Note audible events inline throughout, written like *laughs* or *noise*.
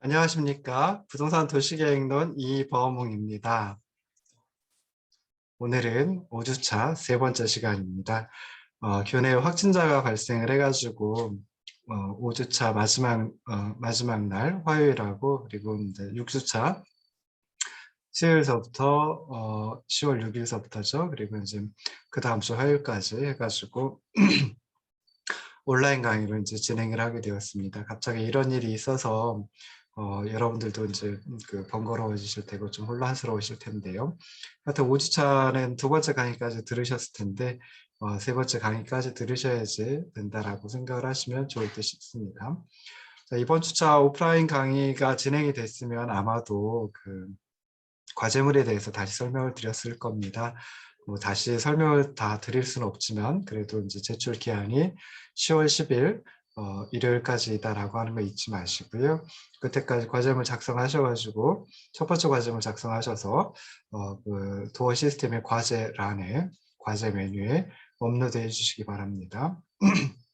안녕하십니까. 부동산 도시계획론 이범웅입니다. 오늘은 5주차 세 번째 시간입니다. 어, 교내 확진자가 발생을 해가지고 어, 5주차 마지막 어, 마지막 날 화요일하고 그리고 이제 6주차 수요일서부터 어, 10월 6일서부터죠. 그리고 이제 그 다음 주 화요일까지 해가지고 *clears throat* 온라인 강의로 이제 진행을 하게 되었습니다. 갑자기 이런 일이 있어서 어, 여러분들도 이제 그 번거로워지실 테고 좀 혼란스러우실 텐데요. 하여튼 5주차는 두 번째 강의까지 들으셨을 텐데 어, 세 번째 강의까지 들으셔야지 된다라고 생각을 하시면 좋을 듯 싶습니다. 자, 이번 주차 오프라인 강의가 진행이 됐으면 아마도 그 과제물에 대해서 다시 설명을 드렸을 겁니다. 뭐 다시 설명을 다 드릴 수는 없지만 그래도 이제 제출 기한이 10월 10일 어, 일요일까지다라고 하는 거 잊지 마시고요. 그때까지 과제물 작성하셔가지고 첫 번째 과제물 작성하셔서 어, 그 도어 시스템의 과제란에 과제 메뉴에 업로드해 주시기 바랍니다. *clears throat*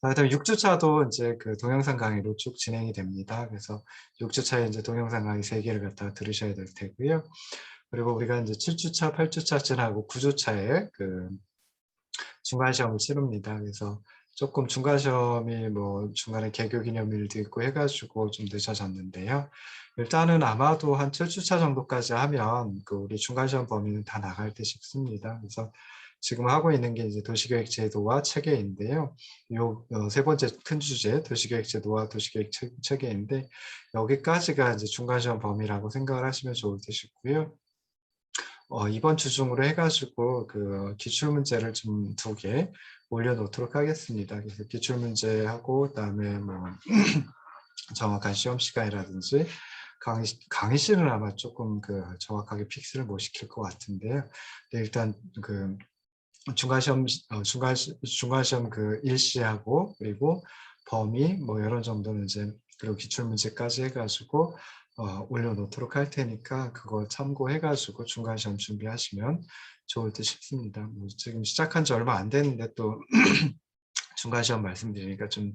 그다음 6주차도 이제 그 동영상 강의로 쭉 진행이 됩니다. 그래서 6주차에 이제 동영상 강의 3개를 갖다가 들으셔야 될 테고요. 그리고 우리가 이제 7주차, 8주차 지나고 9주차에 그 중간 시험을 치릅니다. 그래서 조금 중간 시험이 뭐 중간에 개교 기념일도 있고 해가지고 좀 늦어졌는데요. 일단은 아마도 한 7주차 정도까지 하면 그 우리 중간 시험 범위는 다 나갈 듯 싶습니다. 그래서 지금 하고 있는 게 이제 도시계획 제도와 체계인데요. 요세 번째 큰 주제 도시계획 제도와 도시계획 체 계인데 여기까지가 이제 중간 시험 범위라고 생각을 하시면 좋을 듯 싶고요. 어, 이번 주 중으로 해가지고 그 기출 문제를 좀 두 개 올려놓도록 하겠습니다. 그래서 기출 문제하고 그다음에 뭐 *clears throat* 정확한 시험 시간이라든지 강의, 강의실은 아마 조금 그 정확하게 픽스를 못 시킬 것 같은데요. 일단 그 중간 시험 어, 중간 중간 시험 그 일시하고 그리고 범위 뭐 이런 정도는 이제 그리고 기출 문제까지 해가지고 어, 올려놓도록 할 테니까 그거 참고해가지고 중간 시험 준비하시면 좋을 듯 싶습니다. 뭐 지금 시작한 지 얼마 안 됐는데 또 *clears throat* 중간 시험 말씀드리니까 좀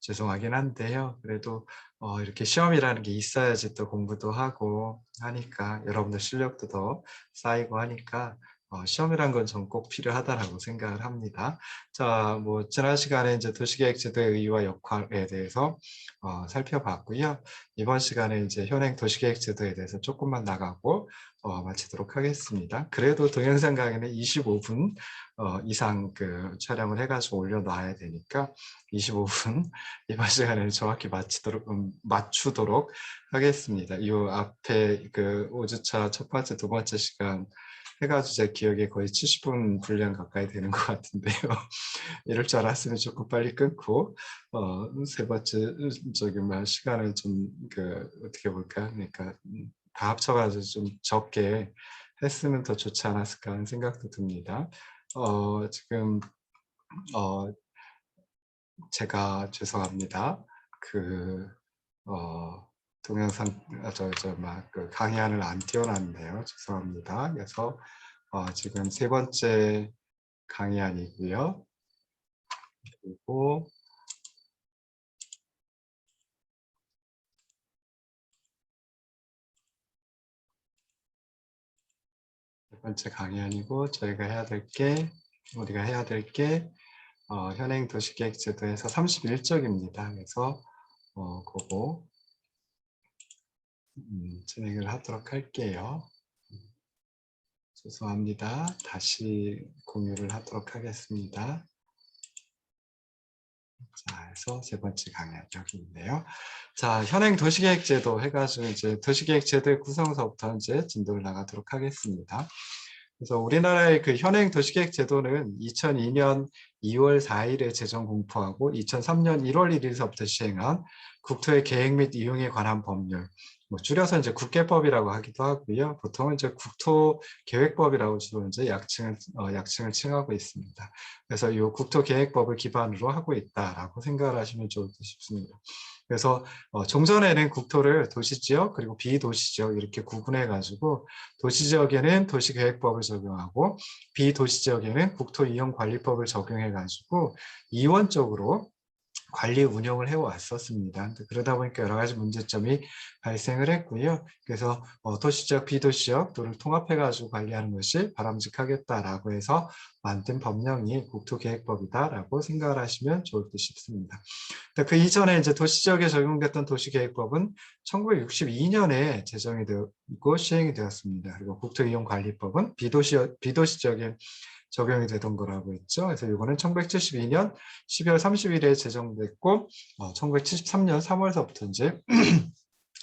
죄송하긴 한데요. 그래도 어, 이렇게 시험이라는 게 있어야지 또 공부도 하고 하니까 여러분들 실력도 더 쌓이고 하니까 어, 시험이란 건 전 꼭 필요하다라고 생각을 합니다. 자, 뭐 지난 시간에 이제 도시계획 제도의 의의와 역할에 대해서 어, 살펴봤고요. 이번 시간에 이제 현행 도시계획 제도에 대해서 조금만 나가고 어, 마치도록 하겠습니다. 그래도 동영상 강의는 25분 어, 이상 그 촬영을 해가지고 올려놔야 되니까 25분 *laughs* 이번 시간에 정확히 마치도록 음, 맞추도록 하겠습니다. 이 앞에 그 5주차 첫 번째, 두 번째 시간 해가지고 제 기억에 거의 70분 분량 가까이 되는 것 같은데요. *laughs* 이럴 줄 알았으면 조금 빨리 끊고 어, 세 번째 저기 뭐 시간을 좀 그 어떻게 볼까? 그러니까 다 합쳐가지고 좀 적게 했으면 더 좋지 않았을까 하는 생각도 듭니다. 어, 지금 어, 제가 죄송합니다. 그 어, 동영상 아, 저저막그 강의안을 안 띄워놨네요. 죄송합니다. 그래서 어, 지금 세 번째 강의안이고요. 그리고 번째 강의안이고 저희가 해야 될 게 우리가 해야 될게 어, 현행 도시계획 제도에서 31쪽입니다. 그래서 어, 그거 음, 진행을 하도록 할게요. 죄송합니다. 다시 공유를 하도록 하겠습니다. 자, 그래서 세 번째 강의 여기 있네요. 자, 현행 도시계획제도 해가지고 이제 도시계획제도의 구성서부터 이제 진도를 나가도록 하겠습니다. 그래서 우리나라의 그 현행 도시계획 제도는 2002년 2월 4일에 제정 공포하고 2003년 1월 1일서부터 시행한 국토의 계획 및 이용에 관한 법률, 뭐 줄여서 이제 국계법이라고 하기도 하고요. 보통은 이제 국토계획법이라고 주로 이제 약칭을 어, 약칭을 칭하고 있습니다. 그래서 이 국토계획법을 기반으로 하고 있다라고 생각을 하시면 좋을 듯 싶습니다. 그래서 어, 종전에는 국토를 도시지역 그리고 비도시지역 이렇게 구분해 가지고 도시지역에는 도시계획법을 적용하고 비도시지역에는 국토이용관리법을 적용해 가지고 이원적으로 관리 운영을 해왔었습니다. 그러다 보니까 여러 가지 문제점이 발생을 했고요. 그래서 어, 도시적, 비도시적 도를 통합해가지고 관리하는 것이 바람직하겠다라고 해서 만든 법령이 국토계획법이다라고 생각을 하시면 좋을 듯 싶습니다. 그 이전에 이제 도시지역에 적용됐던 도시계획법은 1962년에 제정이 되고 시행이 되었습니다. 그리고 국토이용관리법은 비도시 비도시 지역에 적용이 되던 거라고 했죠. 그래서 이거는 1972년 12월 30일에 제정됐고 어, 1973년 3월서부터 이제 *clears throat*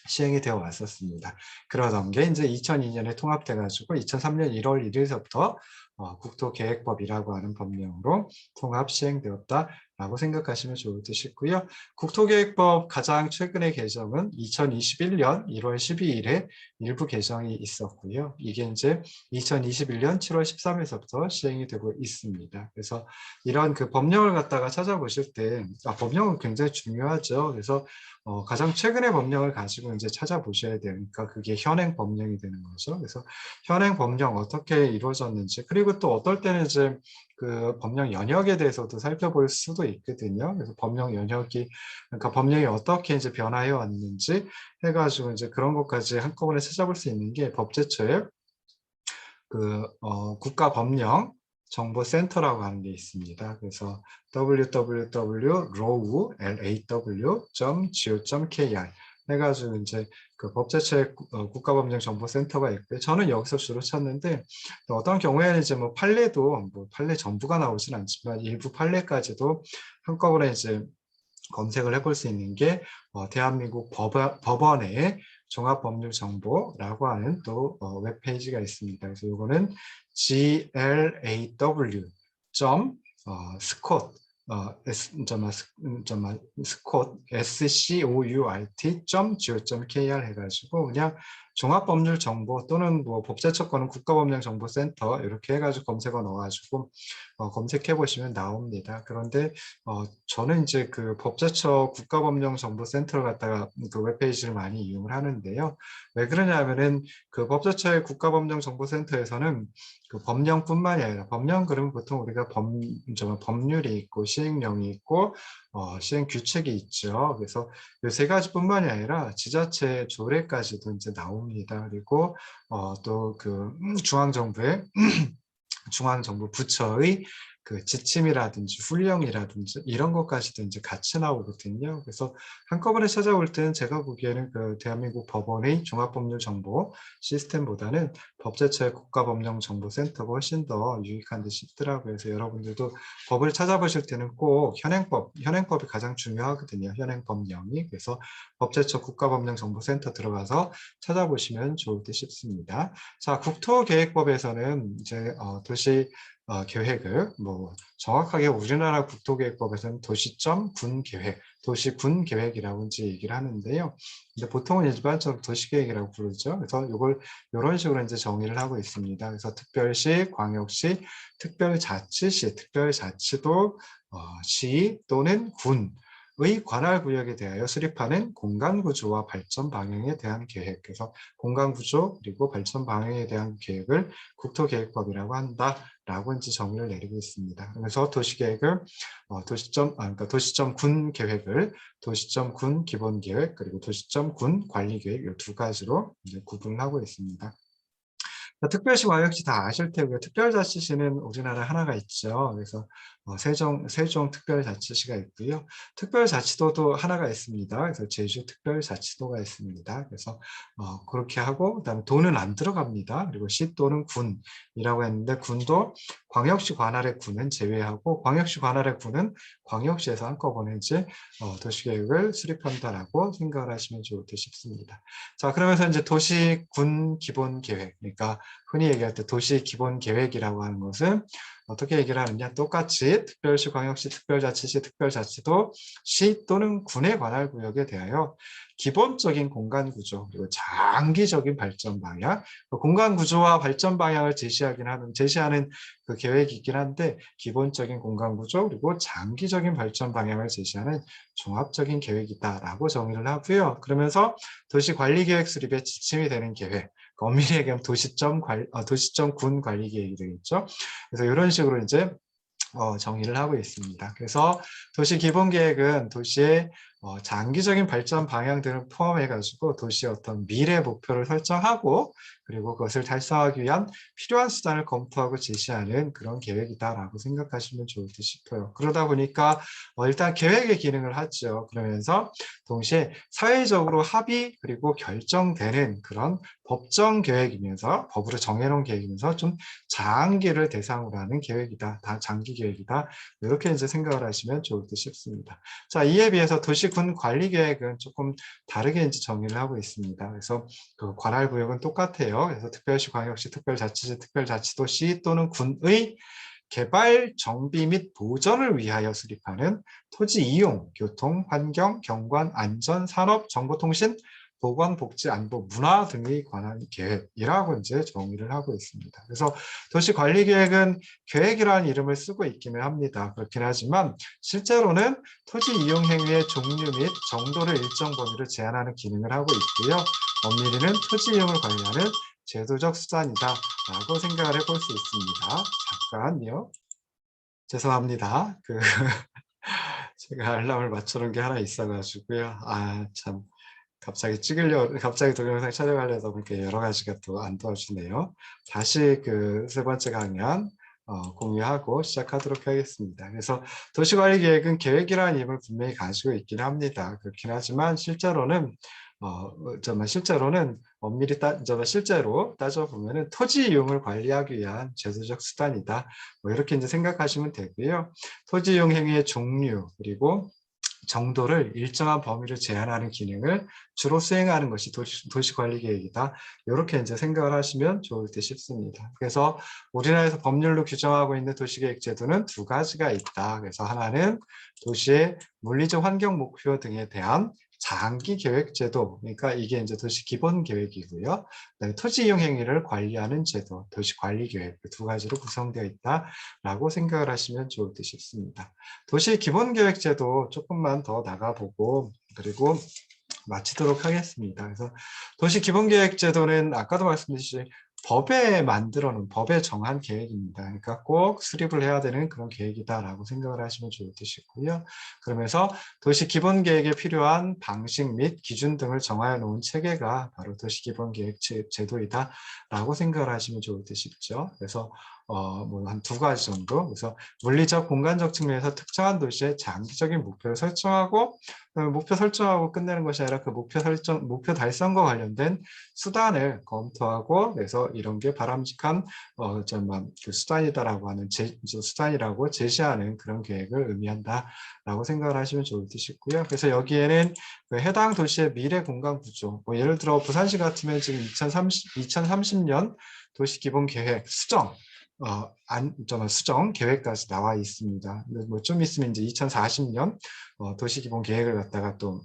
시행이 되어 왔었습니다. 그러던 게 이제 2002년에 통합돼 가지고 2003년 1월 1일서부터 어, 국토계획법이라고 하는 법령으로 통합 시행되었다라고 생각하시면 좋을 듯 싶고요. 국토계획법 가장 최근의 개정은 2021년 1월 12일에 일부 개정이 있었고요. 이게 이제 2021년 7월 13일서부터 시행이 되고 있습니다. 그래서 이런 그 법령을 갖다가 찾아보실 때 아, 법령은 굉장히 중요하죠. 그래서 어, 가장 최근의 법령을 가지고 이제 찾아보셔야 되니까 그게 현행 법령이 되는 거죠. 그래서 현행 법령 어떻게 이루어졌는지 그리고 또 어떨 때는 이제 그 법령 연역에 대해서도 살펴볼 수도 있거든요. 그래서 법령 연역이 그러니까 법령이 어떻게 이제 변화해 왔는지 해가지고 이제 그런 것까지 한꺼번에 찾아볼 수 있는 게 법제처의 그 어, 국가 법령 정보센터라고 하는 게 있습니다. 그래서 www.law.go.kr 해가지고 이제 그 법제처의 어, 국가법령정보센터가 있고요. 저는 여기서 주로 찾는데 어떤 경우에는 이제 뭐 판례도 뭐 판례 전부가 나오진 않지만 일부 판례까지도 한꺼번에 이제 검색을 해볼 수 있는 게 어, 대한민국 법원, 법원의 종합법률정보라고 하는 또 어, 웹페이지가 있습니다. 그래서 이거는 glaw. 어, 스콧 어, s, 점마, 점마, 스콧, scourt.go.kr 해가지고 그냥 종합법률 정보 또는 뭐 법제처권은 국가법령정보센터 이렇게 해가지고 검색어 넣어가지고 어, 검색해 보시면 나옵니다. 그런데 어, 저는 이제 그 법제처 국가법령정보센터를 갖다가 그 웹페이지를 많이 이용을 하는데요. 왜 그러냐면은 그 법제처의 국가법령정보센터에서는 그 법령뿐만이 아니라 법령 그러면 보통 우리가 법, 법률이 있고 시행령이 있고 어, 시행 규칙이 있죠. 그래서 이세 가지뿐만이 아니라 지자체 조례까지도 이제 나옵니다. 그리고 어, 또그 음, 중앙정부의 *clears throat* 중앙정부 부처의 그 지침이라든지 훈령이라든지 이런 것까지도 이제 같이 나오거든요. 그래서 한꺼번에 찾아올 때는 제가 보기에는 그 대한민국 법원의 종합법률 정보 시스템보다는 법제처의 국가법령정보센터가 훨씬 더 유익한 듯 싶더라고요. 그래서 여러분들도 법을 찾아보실 때는 꼭 현행법, 현행법이 가장 중요하거든요. 현행법령이. 그래서 법제처 국가법령정보센터 들어가서 찾아보시면 좋을 듯 싶습니다. 자, 국토계획법에서는 이제 어, 도시 어, 계획을 뭐 정확하게 우리나라 국토계획법에서는 도시점 군 계획, 도시 군 계획이라고 이제 얘기를 하는데요. 근데 보통은 일반적으로 도시 계획이라고 부르죠. 그래서 이걸 이런 식으로 이제 정의를 하고 있습니다. 그래서 특별시, 광역시, 특별자치시, 특별자치도 어, 시 또는 군 의 관할 구역에 대하여 수립하는 공간 구조와 발전 방향에 대한 계획. 그래서 공간 구조 그리고 발전 방향에 대한 계획을 국토계획법이라고 한다라고 이제 정의를 내리고 있습니다. 그래서 도시계획을 어, 도시점 아, 그러니까 도시점 군 계획을 도시점 군 기본 계획 그리고 도시점 군 관리 계획 이 두 가지로 이제 구분을 하고 있습니다. 특별시 광역시 다 아실 테고요. 특별자치시는 우리나라에 하나가 있죠. 그래서 어, 세종, 세종 특별자치시가 있고요. 특별자치도도 하나가 있습니다. 그래서 제주 특별자치도가 있습니다. 그래서 어, 그렇게 하고 그다음에 도는 안 들어갑니다. 그리고 시 또는 군이라고 했는데 군도 광역시 관할의 군은 제외하고 광역시 관할의 군은 광역시에서 한꺼번에 이제 어, 도시계획을 수립한다라고 생각을 하시면 좋을 듯 싶습니다. 자 그러면서 이제 도시군 기본 계획 그러니까 흔히 얘기할 때 도시 기본 계획이라고 하는 것은 어떻게 얘기를 하느냐 똑같이 특별시, 광역시, 특별자치시, 특별자치도 시 또는 군에 관할 구역에 대하여 기본적인 공간 구조 그리고 장기적인 발전 방향 그 공간 구조와 발전 방향을 제시하긴 하는 제시하는 그 계획이 있긴 한데 기본적인 공간 구조 그리고 장기적인 발전 방향을 제시하는 종합적인 계획이다라고 정의를 하고요. 그러면서 도시 관리 계획 수립에 지침이 되는 계획 엄밀히 얘기하면 도시점 관, 어, 도시점 군 관리 계획이 되겠죠. 그래서 이런 식으로 이제 어, 정의를 하고 있습니다. 그래서 도시 기본 계획은 도시의 어, 장기적인 발전 방향들을 포함해 가지고 도시의 어떤 미래 목표를 설정하고 그리고 그것을 달성하기 위한 필요한 수단을 검토하고 제시하는 그런 계획이다라고 생각하시면 좋을 듯 싶어요. 그러다 보니까 어, 일단 계획의 기능을 하죠. 그러면서 동시에 사회적으로 합의 그리고 결정되는 그런 법정 계획이면서 법으로 정해놓은 계획이면서 좀 장기를 대상으로 하는 계획이다. 다 장기 계획이다. 이렇게 이제 생각을 하시면 좋을 듯 싶습니다. 자, 이에 비해서 도시 군 관리 계획은 조금 다르게 이제 정의를 하고 있습니다. 그래서 그 관할 구역은 똑같아요. 그래서 특별시, 광역시, 특별자치시, 특별자치도시 또는 군의 개발, 정비 및 보전을 위하여 수립하는 토지 이용, 교통, 환경, 경관, 안전, 산업, 정보통신, 보건, 복지, 안보, 문화 등에 관한 계획이라고 이제 정의를 하고 있습니다. 그래서 도시관리계획은 계획이라는 이름을 쓰고 있기는 합니다. 그렇긴 하지만 실제로는 토지 이용 행위의 종류 및 정도를 일정 범위로 제한하는 기능을 하고 있고요. 엄밀히는 토지 이용을 관리하는 제도적 수단이다 라고 생각을 해볼 수 있습니다. 잠깐요. 죄송합니다. 그 *laughs* 제가 알람을 맞춰놓은 게 하나 있어가지고요. 아 참 갑자기 찍으려 갑자기 동영상 촬영하려다 보니까 여러 가지가 또 안 도와주네요. 다시 그 세 번째 강연 어, 공유하고 시작하도록 하겠습니다. 그래서 도시관리 계획은 계획이라는 이름을 분명히 가지고 있긴 합니다. 그렇긴 하지만 실제로는 어, 정말 실제로는 엄밀히 따, 정말 실제로 따져보면은 토지 이용을 관리하기 위한 제도적 수단이다. 뭐 이렇게 이제 생각하시면 되고요. 토지 이용 행위의 종류 그리고 정도를 일정한 범위로 제한하는 기능을 주로 수행하는 것이 도시, 도시관리계획이다. 이렇게 이제 생각을 하시면 좋을 듯 싶습니다. 그래서 우리나라에서 법률로 규정하고 있는 도시계획 제도는 두 가지가 있다. 그래서 하나는 도시의 물리적 환경 목표 등에 대한 장기 계획 제도, 그러니까 이게 이제 도시 기본 계획이고요. 토지 이용 행위를 관리하는 제도, 도시 관리 계획 두 가지로 구성되어 있다라고 생각을 하시면 좋을 듯 싶습니다. 도시 기본 계획 제도 조금만 더 나가보고 그리고 마치도록 하겠습니다. 그래서 도시 기본 계획 제도는 아까도 말씀드렸듯이 법에 만들어 놓은 법에 정한 계획입니다. 그러니까 꼭 수립을 해야 되는 그런 계획이다라고 생각을 하시면 좋을 듯이고요. 그러면서 도시 기본 계획에 필요한 방식 및 기준 등을 정하여 놓은 체계가 바로 도시 기본 계획 제도이다라고 생각을 하시면 좋을 듯 싶죠. 그래서 어, 뭐 한 두 가지 정도. 그래서 물리적, 공간적 측면에서 특정한 도시의 장기적인 목표를 설정하고 목표 설정하고 끝내는 것이 아니라 그 목표 설정, 목표 달성과 관련된 수단을 검토하고 그래서 이런 게 바람직한 어, 정말 그 수단이다라고 하는 제, 수단이라고 제시하는 그런 계획을 의미한다라고 생각을 하시면 좋을 듯이고요. 그래서 여기에는 그 해당 도시의 미래 공간 구조, 뭐 예를 들어 부산시 같으면 지금 2030, 2030년 도시 기본 계획 수정 어, 안, 저 수정 계획까지 나와 있습니다. 뭐 좀 있으면 이제 2040년 어, 도시기본 계획을 갖다가 또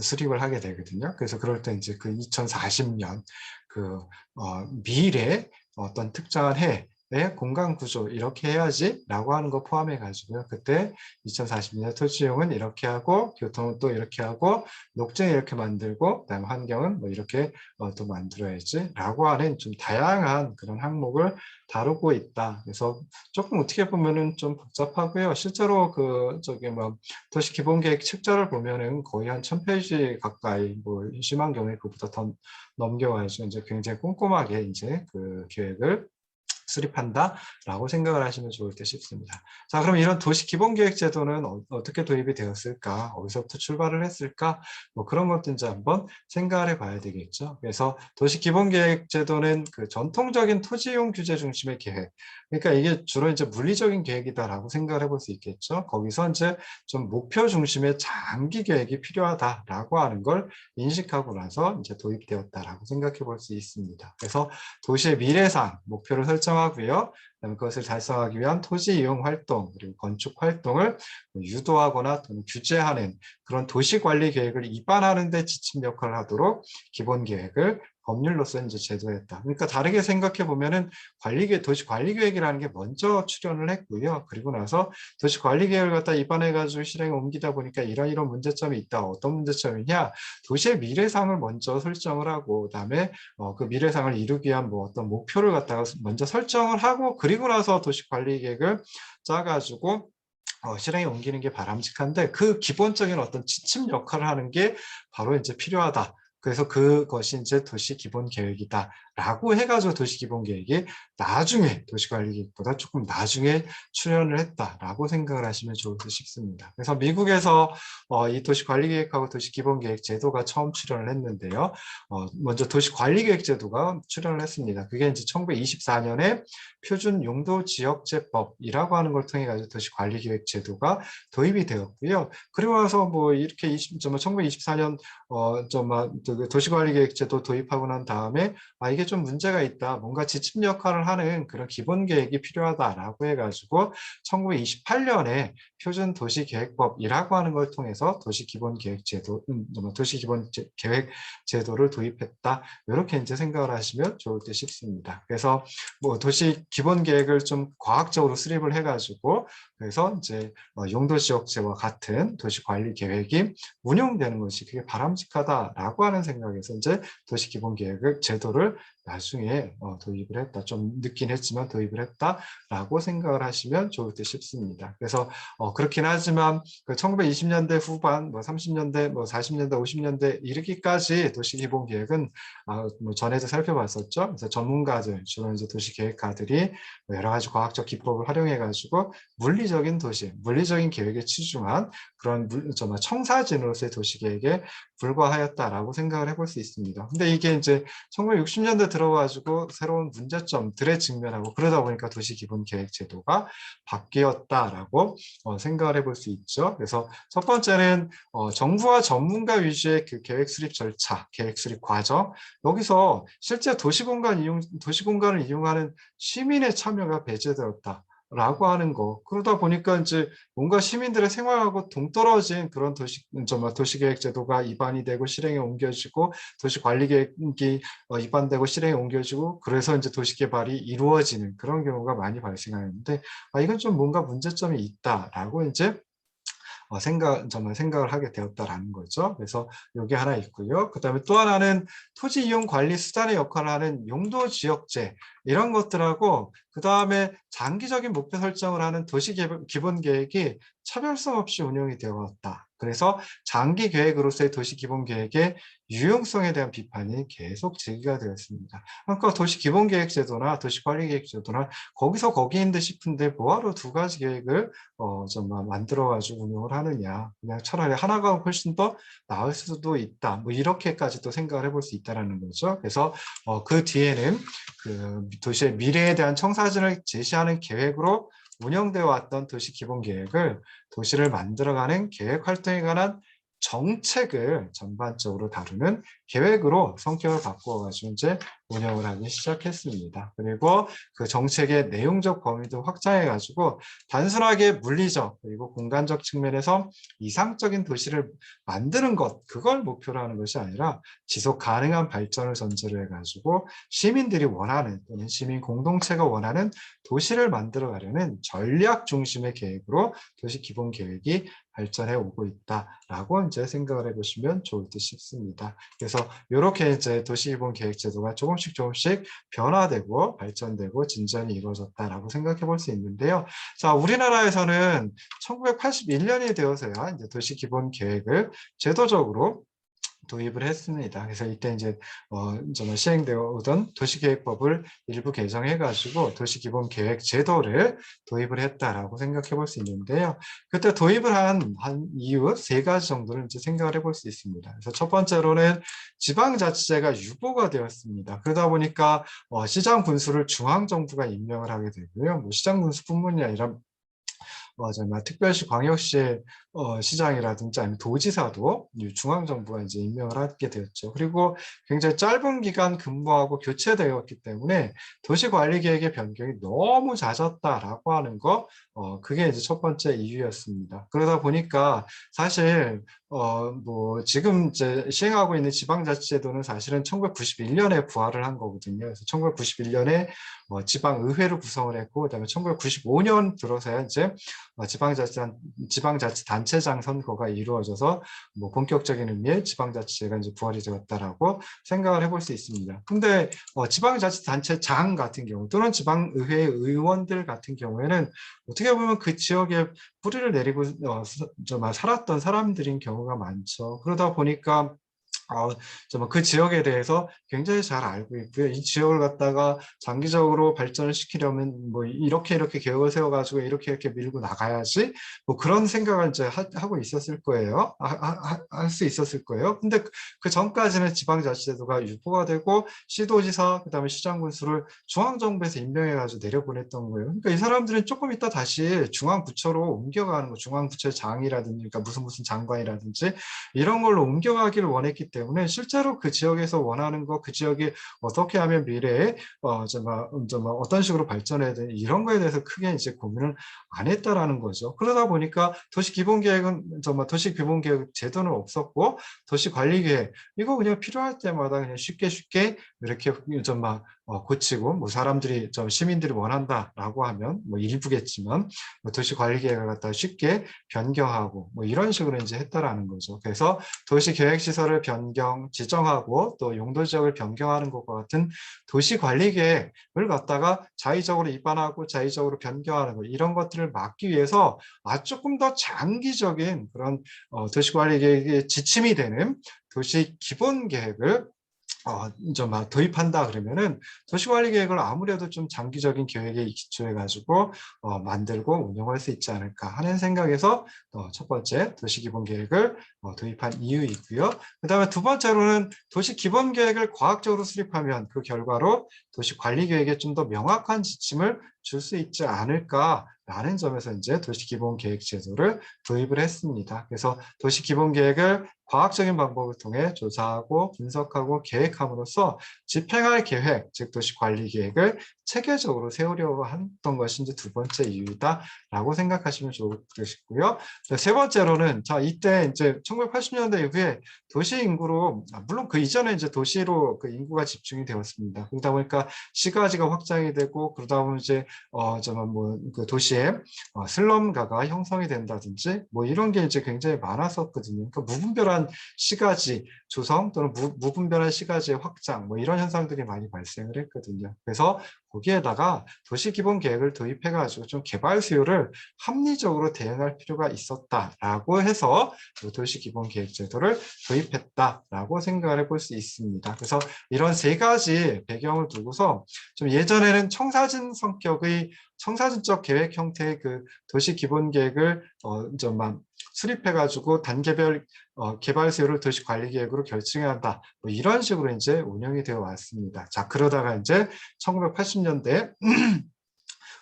수립을 하게 되거든요. 그래서 그럴 때 이제 그 2040년 그 어, 미래 어떤 특정한 해 네, 공간 구조 이렇게 해야지 라고 하는 거 포함해 가지고요. 그때 2040년 토지용은 이렇게 하고 교통은 또 이렇게 하고 녹지는 이렇게 만들고 그다음 환경은 뭐 이렇게 어, 또 만들어야지 라고 하는 좀 다양한 그런 항목을 다루고 있다. 그래서 조금 어떻게 보면은 좀 복잡하고요. 실제로 그 저기 뭐 도시 기본계획 책자를 보면은 거의 한 천페이지 가까이 뭐 심한 경우에 그보다 더 넘겨가지고 이제 굉장히 꼼꼼하게 이제 그 계획을 수립한다라고 생각을 하시면 좋을 듯 싶습니다. 자, 그럼 이런 도시 기본 계획 제도는 어, 떻게 도입이 되었을까? 어디서부터 출발을 했을까? 뭐 그런 이제 한번 생각을 해 봐야 되겠죠. 그래서 도시 기본 계획 제도는 그 전통적인 토지용 규제 중심의 계획. 그러니까 이게 주로 이제 물리적인 계획이다라고 생각을 해볼 수 있겠죠. 거기서 이제 좀 목표 중심의 장기 계획이 필요하다라고 하는 걸 인식하고 나서 이제 도입되었다라고 생각해 볼 수 있습니다. 그래서 도시의 미래상 목표를 설정 설정하고요. 그것을 달성하기 위한 토지 이용 활동 그리고 건축 활동을 유도하거나 또는 규제하는 그런 도시 관리 계획을 입안하는 데 지침 역할을 하도록 기본 계획을 법률로서 이제 제도했다. 그러니까 다르게 생각해 보면은 관리계 도시 관리 계획이라는 게 먼저 출연을 했고요. 그리고 나서 도시 관리 계획을 갖다 입안해 가지고 실행에 옮기다 보니까 이런 이런 문제점이 있다. 어떤 문제점이냐? 도시의 미래상을 먼저 설정을 하고 그다음에 어, 그 미래상을 이루기 위한 뭐 어떤 목표를 갖다가 먼저 설정을 하고 그리고 나서 도시 관리 계획을 짜 가지고 어, 실행에 옮기는 게 바람직한데 그 기본적인 어떤 지침 역할을 하는 게 바로 이제 필요하다. 그래서 그것이 이제 도시 기본 계획이다. 라고 해가지고 도시 기본 계획이 나중에 도시관리 계획보다 조금 나중에 출연을 했다라고 생각을 하시면 좋을 듯 싶습니다. 그래서 미국에서 어, 이 도시관리 계획하고 도시 기본 계획 제도가 처음 출연을 했는데요. 어, 먼저 도시관리 계획 제도가 출연을 했습니다. 그게 이제 1924년에 표준 용도 지역제법이라고 하는 걸 통해 가지고 도시관리 계획 제도가 도입이 되었고요. 그리고 나서 뭐 이렇게 20, 1924년 어, 좀 도시관리 계획 제도 도입하고 난 다음에 아 이게 좀 문제가 있다. 뭔가 지침 역할을 하는 그런 기본 계획이 필요하다라고 해가지고 1928년에 표준 도시 계획법이라고 하는 걸 통해서 도시 기본 계획 제도, 음, 뭐 도시 기본 계획 제도를 도입했다. 이렇게 이제 생각을 하시면 좋을 듯 싶습니다. 그래서 뭐 도시 기본 계획을 좀 과학적으로 수립을 해가지고 그래서 이제 어, 용도지역제와 같은 도시 관리 계획이 운영되는 것이 그게 바람직하다라고 하는 생각에서 이제 도시 기본 계획을 제도를 나중에 어, 도입을 했다. 좀 늦긴 했지만 도입을 했다라고 생각을 하시면 좋을 듯 싶습니다. 그래서 어, 그렇긴 하지만 그 1920년대 후반, 뭐 30년대, 뭐 40년대, 50년대 이르기까지 도시기본 계획은 아, 뭐 전에도 살펴봤었죠. 그래서 전문가들, 주로 이제 도시계획가들이 뭐 여러 가지 과학적 기법을 활용해가지고 물리적인 도시, 물리적인 계획에 치중한 그런 물, 정말 청사진으로서의 도시계획에 불과하였다라고 생각을 해볼 수 있습니다. 근데 이게 이제 1960년대 들어가지고 새로운 문제점들에 직면하고 그러다 보니까 도시기본계획제도가 바뀌었다라고 어, 생각을 해볼 수 있죠. 그래서 첫 번째는 어, 정부와 전문가 위주의 그 계획 수립 절차, 계획 수립 과정 여기서 실제 도시공간 이용, 도시공간을 이용하는 시민의 참여가 배제되었다. 라고 하는 거. 그러다 보니까 이제 뭔가 시민들의 생활하고 동떨어진 그런 도시 정말 도시계획 제도가 입안이 되고 실행에 옮겨지고 도시관리계획이 어, 입안되고 실행에 옮겨지고 그래서 이제 도시개발이 이루어지는 그런 경우가 많이 발생하는데 아 이건 좀 뭔가 문제점이 있다라고 이제 어, 생각, 정말 생각을 하게 되었다라는 거죠. 그래서 여기 하나 있고요. 그 다음에 또 하나는 토지 이용 관리 수단의 역할을 하는 용도 지역제 이런 것들하고 그 다음에 장기적인 목표 설정을 하는 도시 기본 계획이 차별성 없이 운영이 되어 왔다. 그래서 장기 계획으로서의 도시 기본 계획의 유용성에 대한 비판이 계속 제기가 되었습니다. 그러니까 도시 기본 계획 제도나 도시 관리 계획 제도나 거기서 거기인 듯 싶은데 뭐하러 두 가지 계획을 어, 좀 만들어 가지고 운영을 하느냐. 그냥 차라리 하나가 훨씬 더 나을 수도 있다. 뭐 이렇게까지도 생각을 해볼 수 있다라는 거죠. 그래서 어, 그 뒤에는 그 도시의 미래에 대한 청사진을 제시하는 계획으로 운영되어 왔던 도시 기본 계획을 도시를 만들어가는 계획 활동에 관한 정책을 전반적으로 다루는 계획으로 성격을 바꾸어 가지고 이제 운영을 하기 시작했습니다. 그리고 그 정책의 내용적 범위도 확장해가지고 단순하게 물리적 그리고 공간적 측면에서 이상적인 도시를 만드는 것 그걸 목표로 하는 것이 아니라 지속 가능한 발전을 전제로 해가지고 시민들이 원하는 또는 시민 공동체가 원하는 도시를 만들어 가려는 전략 중심의 계획으로 도시 기본 계획이 발전해 오고 있다라고 이제 생각을 해보시면 좋을 듯 싶습니다. 그래서 이렇게 이제 도시기본 계획 제도가 조금 씩 조금씩 변화되고 발전되고 진전이 이루어졌다라고 생각해 볼 수 있는데요. 자, 우리나라에서는 1981년이 되어서야 이제 도시기본 계획을 제도적으로 도입을 했습니다. 그래서 이때 이제 어 정말 시행되어 오던 도시계획법을 일부 개정해가지고 도시기본계획 제도를 도입을 했다라고 생각해 볼 수 있는데요. 그때 도입을 한, 한 이유 세 가지 정도를 이제 생각을 해볼 수 있습니다. 그래서 첫 번째로는 지방자치제가 유보가 되었습니다. 그러다 보니까 어, 시장 군수를 중앙정부가 임명을 하게 되고요. 뭐 시장 군수뿐만이 아니라 어, 정말 특별시 광역시의 어, 시장이라든지 아니면 도지사도 중앙정부가 이제 임명을 하게 되었죠. 그리고 굉장히 짧은 기간 근무하고 교체되었기 때문에 도시관리계획의 변경이 너무 잦았다라고 하는 거, 어, 그게 이제 첫 번째 이유였습니다. 그러다 보니까 사실 어, 뭐, 지금 이제 시행하고 있는 지방자치제도는 사실은 1991년에 부활을 한 거거든요. 그래서 1991년에 어, 지방의회를 구성을 했고, 그 다음에 1995년 들어서야 이제 어, 지방자치, 지방자치단 체장 선거가 이루어져서 뭐 본격적인 의미의 지방자치제가 이제 부활이 되었다라고 생각을 해볼 수 있습니다. 근데 어, 지방자치단체장 같은 경우 또는 지방의회 의원들 같은 경우에는 어떻게 보면 그 지역에 뿌리를 내리고 어, 좀 살았던 사람들인 경우가 많죠. 그러다 보니까 어, 그 지역에 대해서 굉장히 잘 알고 있고요. 이 지역을 갖다가 장기적으로 발전을 시키려면 뭐 이렇게 이렇게 계획을 세워가지고 이렇게 이렇게 밀고 나가야지 뭐 그런 생각을 이제 하, 고 있었을 거예요. 할 수 있었을 거예요. 근데 그, 그 전까지는 지방자치제도가 유보가 되고 시도지사 그다음에 시장군수를 중앙정부에서 임명해가지고 내려보냈던 거예요. 그러니까 이 사람들은 조금 이따 다시 중앙부처로 옮겨가는 거, 중앙부처의 장이라든지 그러니까 무슨 무슨 장관이라든지 이런 걸로 옮겨가기를 원했기 때문에 때문에 실제로 그 지역에서 원하는 거, 그 지역이 어떻게 하면 미래에 어, 정말, 정말 어떤 식으로 발전해야 되는 이런 거에 대해서 크게 이제 고민을 안 했다라는 거죠. 그러다 보니까 도시 기본 계획은 정말 도시 기본 계획 제도는 없었고 도시 관리 계획 이거 그냥 필요할 때마다 그냥 쉽게 쉽게 이렇게 정말 어, 고치고 뭐 사람들이 좀 시민들이 원한다라고 하면 뭐 일부겠지만 뭐 도시 관리 계획을 갖다 쉽게 변경하고 뭐 이런 식으로 이제 했다라는 거죠. 그래서 도시 계획 시설을 변경 지정하고 또 용도 지역을 변경하는 것과 같은 도시 관리 계획을 갖다가 자의적으로 입안하고 자의적으로 변경하는 것 이런 것들을 막기 위해서 아 조금 더 장기적인 그런 어, 도시 관리 계획의 지침이 되는 도시 기본 계획을 어, 좀 도입한다 그러면은 도시관리 계획을 아무래도 좀 장기적인 계획에 기초해 가지고 어, 만들고 운영할 수 있지 않을까 하는 생각에서 어, 첫 번째 도시기본 계획을 어, 도입한 이유이고요. 그 다음에 두 번째로는 도시기본 계획을 과학적으로 수립하면 그 결과로 도시관리 계획에 좀 더 명확한 지침을 줄 수 있지 않을까라는 점에서 이제 도시기본계획 제도를 도입을 했습니다. 그래서 도시기본계획을 과학적인 방법을 통해 조사하고 분석하고 계획함으로써 집행할 계획, 즉 도시관리 계획을 체계적으로 세우려고 했던 것이 이제 두 번째 이유다라고 생각하시면 좋을 것이고요. 세 번째로는 자 이때 이제 1980년대 이후에 도시 인구로 아, 물론 그 이전에 이제 도시로 그 인구가 집중이 되었습니다. 그러다 보니까 시가지가 확장이 되고 그러다 보면 이제 어 정말 뭐그 도시에 어, 슬럼가가 형성이 된다든지 뭐 이런 게 이제 굉장히 많았었거든요. 그러니까 무분별한 시가지 조성 또는 무, 무분별한 시가지의 확장 뭐 이런 현상들이 많이 발생을 했거든요. 그래서 거기에다가 도시기본계획을 도입해가지고 좀 개발 수요를 합리적으로 대응할 필요가 있었다라고 해서 도시기본계획제도를 도입했다라고 생각을 해볼 수 있습니다. 그래서 이런 세 가지 배경을 두고서 좀 예전에는 청사진 성격의 청사진적 계획 형태의 그 도시기본계획을 어, 좀만 수립해가지고 단계별 어, 개발 수요를 도시 관리 계획으로 결정해야 한다. 뭐 이런 식으로 이제 운영이 되어 왔습니다. 자, 그러다가 이제 1980년대 *clears throat*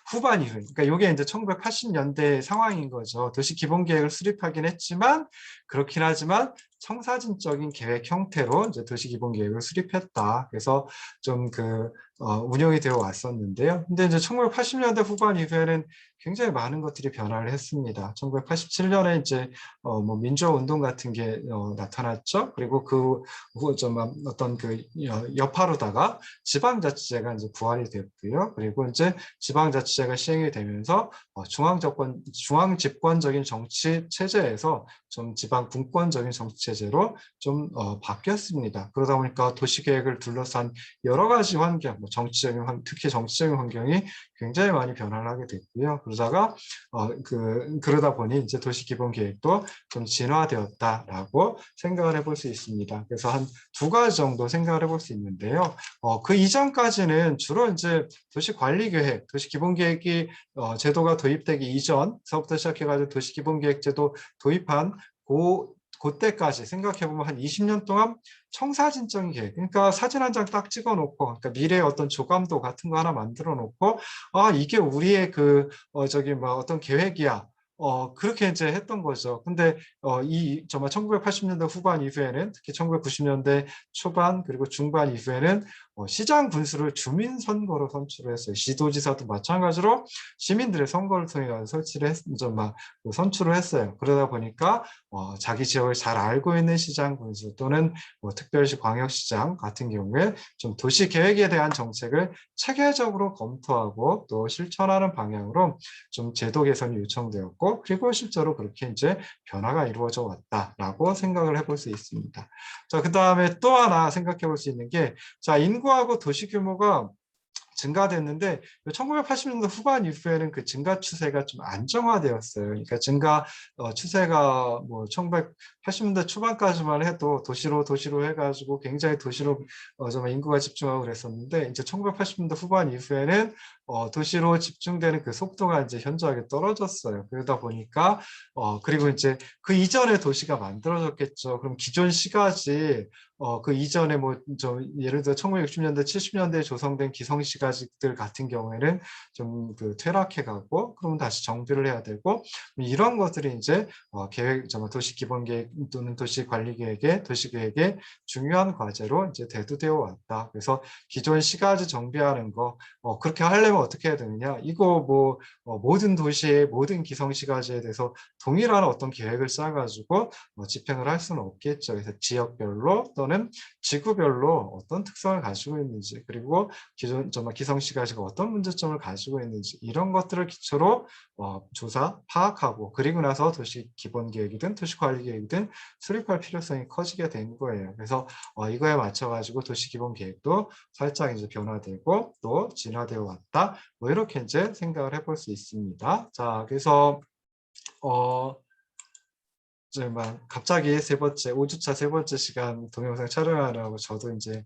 후반 이후, 그러니까 이게 이제 1980년대 상황인 거죠. 도시 기본 계획을 수립하긴 했지만 그렇긴 하지만 청사진적인 계획 형태로 이제 도시 기본 계획을 수립했다. 그래서 좀그 어, 운영이 되어 왔었는데요. 근데 이제 1980년대 후반 이후에는 굉장히 많은 것들이 변화를 했습니다. 1987년에 이제 어, 뭐 민주화 운동 같은 게 어, 나타났죠. 그리고 그좀 어떤 그 여파로다가 지방자치제가 이제 부활이 됐고요. 그리고 이제 지방자치제가 시행이 되면서 어, 중앙 정권 중앙 집권적인 정치 체제에서 좀 지방 분권적인 정치 체제로 좀 어, 바뀌었습니다. 그러다 보니까 도시계획을 둘러싼 여러 가지 환경, 뭐 정치적인 환, 특히 정치적인 환경이 굉장히 많이 변화를 하게 됐고요. 그러다가 어, 그 그러다 보니 이제 도시기본계획도 좀 진화되었다라고 생각을 해볼 수 있습니다. 그래서 한 두 가지 정도 생각을 해볼 수 있는데요. 어, 그 이전까지는 주로 이제 도시관리계획, 도시기본계획이 어, 제도가 도입되기 이전서부터 시작해가지고 도시기본계획제도 도입한 고 그때까지 생각해보면 한 20년 동안 청사진적인 계획, 그러니까 사진 한 장 딱 찍어놓고, 그러니까 미래의 어떤 조감도 같은 거 하나 만들어 놓고, 아, 이게 우리의 그, 어, 저기 뭐 어떤 계획이야. 어, 그렇게 이제 했던 거죠. 근데 어, 이 정말 1980년대 후반 이후에는 특히 1990년대 초반 그리고 중반 이후에는 어, 시장 군수를 주민 선거로 선출을 했어요. 시도지사도 마찬가지로 시민들의 선거를 통해 서 설치를 했, 좀막 선출을 했어요. 그러다 보니까 어, 자기 지역을 잘 알고 있는 시장 군수 또는 뭐 특별시 광역시장 같은 경우에 좀 도시 계획에 대한 정책을 체계적으로 검토하고 또 실천하는 방향으로 좀 제도 개선이 요청되었고 그리고 실제로 그렇게 이제 변화가 이루어져 왔다라고 생각을 해볼 수 있습니다. 자, 그 다음에 또 하나 생각해 볼 수 있는 게 자, 인구 하고 도시 규모가 증가됐는데 1980년대 후반 이후에는 그 증가 추세가 좀 안정화되었어요. 그러니까 증가 어, 추세가 뭐 1980년대 초반까지만 해도 도시로 도시로 해가지고 굉장히 도시로 어, 정말 인구가 집중하고 그랬었는데 이제 1980년대 후반 이후에는 어, 도시로 집중되는 그 속도가 이제 현저하게 떨어졌어요. 그러다 보니까 어, 그리고 이제 그 이전에 도시가 만들어졌겠죠. 그럼 기존 시가지 어, 그 이전에 뭐, 저, 예를 들어 1960년대, 70년대에 조성된 기성 시가지들 같은 경우에는 좀 그 퇴락해 가고, 그러면 다시 정비를 해야 되고, 이런 것들이 이제, 어, 계획, 정말 도시 기본 계획 또는 도시 관리 계획의, 도시 계획의 중요한 과제로 이제 대두되어 왔다. 그래서 기존 시가지 정비하는 거, 어, 그렇게 하려면 어떻게 해야 되느냐? 이거 뭐, 어, 모든 도시의 모든 기성시가지에 대해서 동일한 어떤 계획을 짜가지고 어, 집행을 할 수는 없겠죠. 그래서 지역별로 또는 지구별로 어떤 특성을 가지고 있는지 그리고 기존 정말 기성시가지가 어떤 문제점을 가지고 있는지 이런 것들을 기초로 어, 조사 파악하고 그리고 나서 도시 기본 계획이든 도시 관리 계획이든 수립할 필요성이 커지게 된 거예요. 그래서 어, 이거에 맞춰 가지고 도시 기본 계획도 살짝 이제 변화되고 또 진화되어 왔다. 뭐 이렇게 이제 생각을 해볼 수 있습니다. 자, 그래서 어. 막 갑자기 세 번째 5주차 세 번째 시간 동영상 촬영하느라고 저도 이제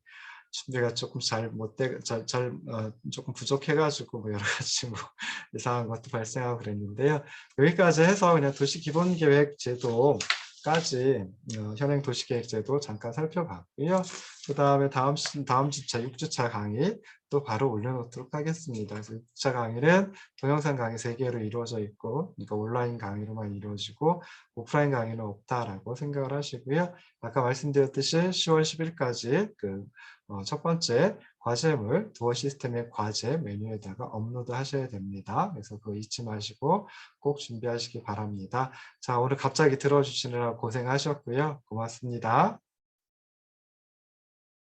준비가 조금 잘 못돼 잘, 잘 어, 조금 부족해가지고 뭐 여러 가지 뭐 *laughs* 이상한 것도 발생하고 그랬는데요. 여기까지 해서 그냥 도시 기본 계획 제도 까지 어, 현행 도시 계획 제도 잠깐 살펴봤고요. 그 다음에 다음 시- 다음 주차 6주차 강의 또 바로 올려놓도록 하겠습니다. 그래서 6차 강의는 동영상 강의 3개로 이루어져 있고 그러니까 온라인 강의로만 이루어지고 오프라인 강의는 없다라고 생각을 하시고요. 아까 말씀드렸듯이 10월 10일까지 그 어, 첫 번째 과제물 두어 시스템의 과제 메뉴에다가 업로드 하셔야 됩니다. 그래서 그거 잊지 마시고 꼭 준비하시기 바랍니다. 자, 오늘 갑자기 들어주시느라 고생하셨고요. 고맙습니다.